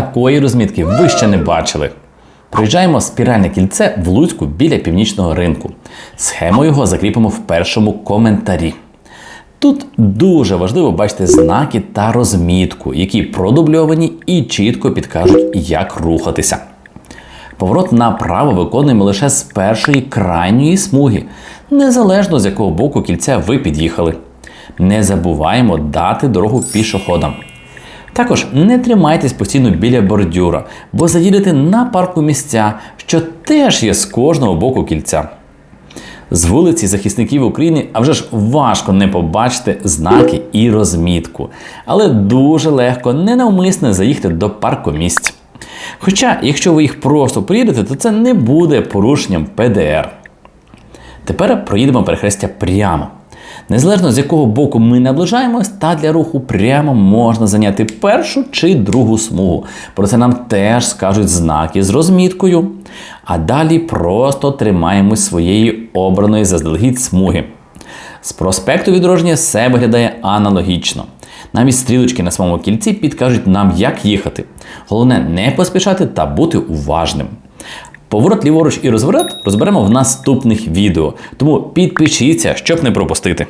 такої розмітки ви ще не бачили. Проїжджаємо спіральне кільце в Луцьку біля північного ринку. Схему його закріпимо в першому коментарі. Тут дуже важливо бачити знаки та розмітку, які продубльовані і чітко підкажуть, як рухатися. Поворот направо виконуємо лише з першої крайньої смуги, незалежно з якого боку кільця ви під'їхали. Не забуваємо дати дорогу пішоходам. Також не тримайтесь постійно біля бордюра, бо заїдете на парку місця, що теж є з кожного боку кільця. З вулиці захисників України, а вже ж важко не побачити знаки і розмітку, але дуже легко ненавмисне заїхати до паркомісць. Хоча, якщо ви їх просто приїдете, то це не буде порушенням ПДР. Тепер проїдемо перехрестя прямо. Незалежно з якого боку ми наближаємось, та для руху прямо можна зайняти першу чи другу смугу. Про це нам теж скажуть знаки з розміткою. А далі просто тримаємось своєї обраної заздалегідь смуги. З проспекту відродження все виглядає аналогічно. Навіть стрілочки на самому кільці підкажуть нам, як їхати. Головне не поспішати та бути уважним. Поворот ліворуч і розворот розберемо в наступних відео, тому підпишіться, щоб не пропустити.